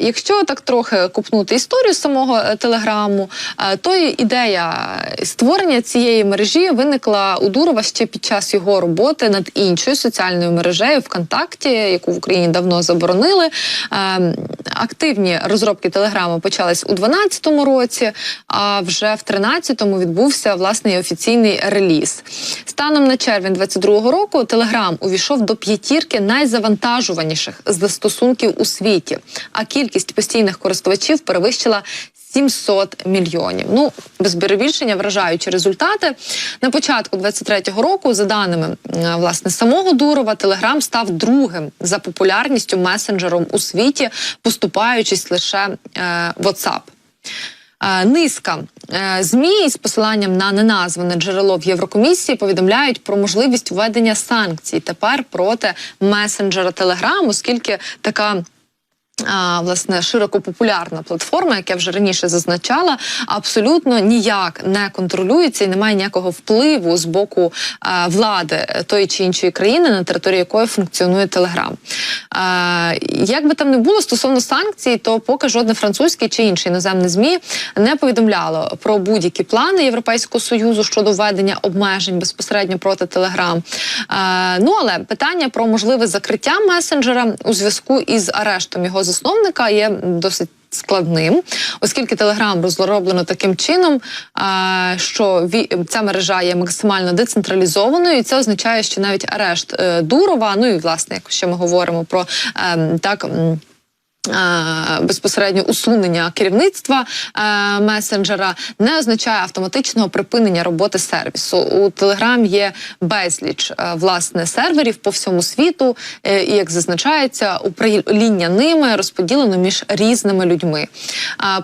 Якщо так трохи купнути історію самого е, телеграму, е, то ідея створення цієї мережі виникла у Дурова ще під час його роботи над іншою соціальною мережею ВКонтакті, яку в Україні давно заборонили. Активні розробки телеграму почались у 2012 році, а вже в 2013 відбувся власне офіційний реліз. Станом на червень 2022 року телеграм увійшов до п'ятірки найзавантажуваніших застосунків у світі. А кількість постійних користувачів перевищила 700 мільйонів. Ну без перебільшення вражаючі результати. На початку 23-го року, за даними власне самого Дурова, Телеграм став другим за популярністю месенджером у світі, поступаючись лише е, WhatsApp. Е, Низка е, змі з посиланням на неназване джерело в Єврокомісії повідомляють про можливість введення санкцій тепер проти месенджера Телеграм, оскільки така. Власне широко популярна платформа, як я вже раніше зазначала, абсолютно ніяк не контролюється і немає ніякого впливу з боку влади тої чи іншої країни, на території якої функціонує Телеграм. А, як би там не було стосовно санкцій, то поки жодне французьке чи інше іноземне змі не повідомляло про будь-які плани Європейського союзу щодо введення обмежень безпосередньо проти Телеграм. Ну але питання про можливе закриття месенджера у зв'язку із арештом його засновника є досить. Складним, оскільки Телеграм розроблено таким чином, що ця мережа є максимально децентралізованою, і це означає, що навіть арешт е, Дурова, ну і власне, якщо ми говоримо про ем, так. Е, Безпосередньо усунення керівництва е, месенджера не означає автоматичного припинення роботи сервісу. У Телеграм є безліч е, власне серверів по всьому світу, і як зазначається, управління ними розподілено між різними людьми.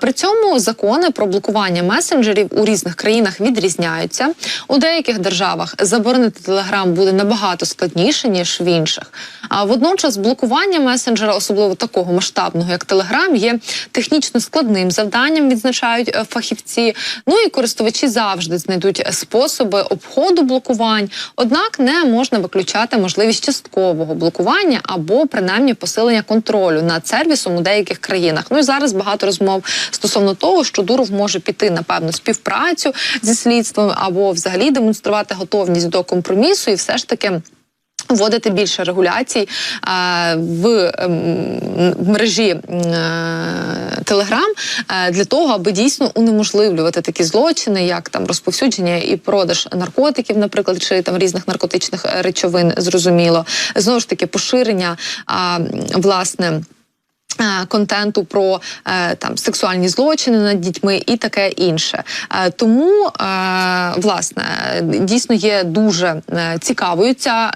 При цьому закони про блокування месенджерів у різних країнах відрізняються. У деяких державах заборонити Телеграм буде набагато складніше ніж в інших. А водночас блокування месенджера, особливо такого масштабного, як Телеграм, є технічно складним завданням, відзначають е, фахівці. Ну і користувачі завжди знайдуть способи обходу блокувань. Однак не можна виключати можливість часткового блокування або принаймні посилення контролю над сервісом у деяких країнах. Ну і зараз багато розмов стосовно того, що Дуров може піти на певну співпрацю зі слідством або взагалі демонструвати готовність до компромісу, і все ж таки. Вводити більше регуляцій а, в ем, мережі е, Телеграм е, для того, аби дійсно унеможливлювати такі злочини, як там розповсюдження і продаж наркотиків, наприклад, чи там різних наркотичних е, речовин, зрозуміло, знову ж таки поширення а, власне. Е, Контенту про е, там сексуальні злочини над дітьми і таке інше. Е, тому власне дійсно є дуже цікавою ця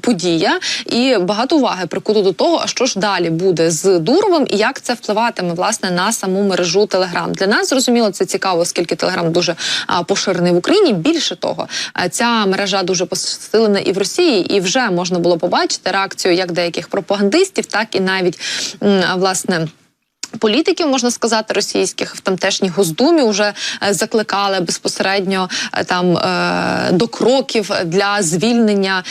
подія, і багато уваги прикуто до того, а що ж далі буде з Дуровим і як це впливатиме власне на саму мережу Телеграм. Для нас зрозуміло це цікаво, оскільки Телеграм дуже поширений в Україні. Більше того, ця мережа дуже посилена і в Росії, і вже можна було побачити реакцію як деяких пропагандистів, так і навіть власне. Політиків можна сказати російських в тамтешній госдумі вже е, закликали безпосередньо е, там е, до кроків для звільнення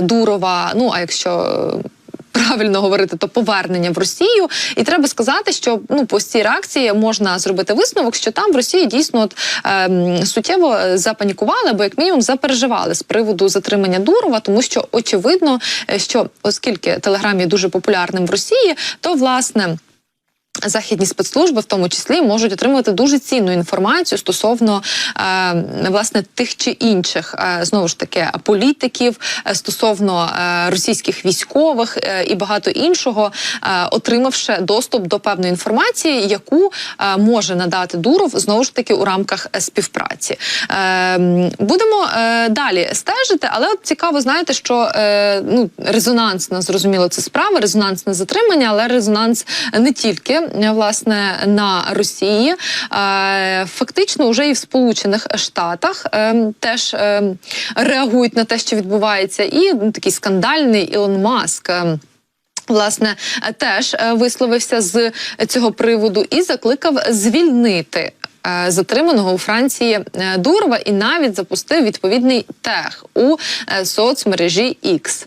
Дурова. Ну а якщо Правильно говорити, то повернення в Росію, і треба сказати, що ну по цій реакції можна зробити висновок, що там в Росії дійсно от ем, суттєво запанікували, або як мінімум запереживали з приводу затримання Дурова, тому що очевидно, е, що оскільки Телеграм є дуже популярним в Росії, то власне. Західні спецслужби, в тому числі, можуть отримувати дуже цінну інформацію стосовно е, власне тих чи інших е, знову ж таки політиків, е, стосовно російських військових і багато іншого, отримавши доступ до певної інформації, яку може надати Дуров знову ж таки у рамках співпраці. Будемо далі стежити, але от цікаво, знаєте, що ну резонансна зрозуміло це справа, резонансне затримання, але резонанс не тільки власне на Росії, е, фактично вже і в Сполучених Штатах е, теж е, реагують на те, що відбувається, і ну, такий скандальний Ілон Маск. е, Власне, е, теж е, висловився з цього приводу і закликав звільнити е, затриманого у Франції е, Дурова і навіть запустив відповідний тег у е, соцмережі X.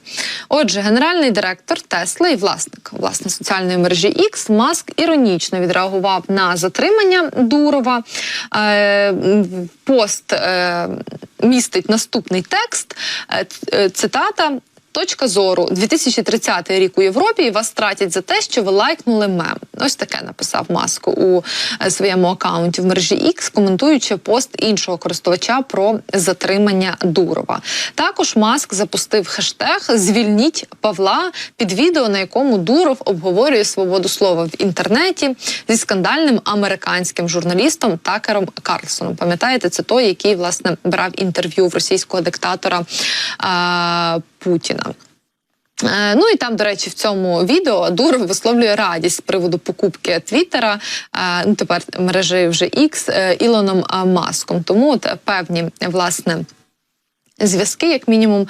Отже, генеральний директор Тесла і власник власне соціальної мережі X Маск іронічно відреагував на затримання Дурова. Е, Пост е, містить наступний текст. Е, е, Цитата. Точка зору 2030 рік у Європі і вас тратять за те, що ви лайкнули мем. Ось таке написав Маск у е, своєму акаунті в мережі X, коментуючи пост іншого користувача про затримання Дурова. Також Маск запустив хештег Звільніть Павла під відео, на якому Дуров обговорює свободу слова в інтернеті зі скандальним американським журналістом Такером Карлсоном. Пам'ятаєте, це той, який власне брав інтерв'ю в російського диктатора е, Путіна. Е, Ну і там, до речі, в цьому відео Дуров висловлює радість з приводу покупки Твіттера, е, ну тепер мережі вже X, е, Ілоном Маском. Тому от певні власне. Зв'язки, як мінімум,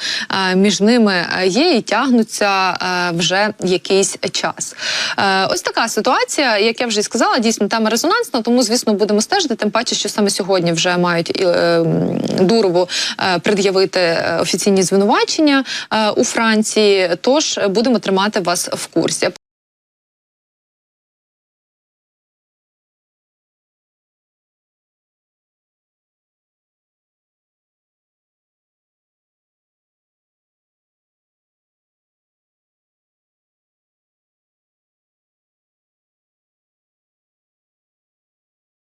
між ними є і тягнуться вже якийсь час. Е, Ось така ситуація, як я вже і сказала, дійсно тема резонансна, тому звісно будемо стежити. Тим паче, що саме сьогодні вже мають е, Дурову е, пред'явити офіційні звинувачення у Франції. Тож будемо тримати вас в курсі.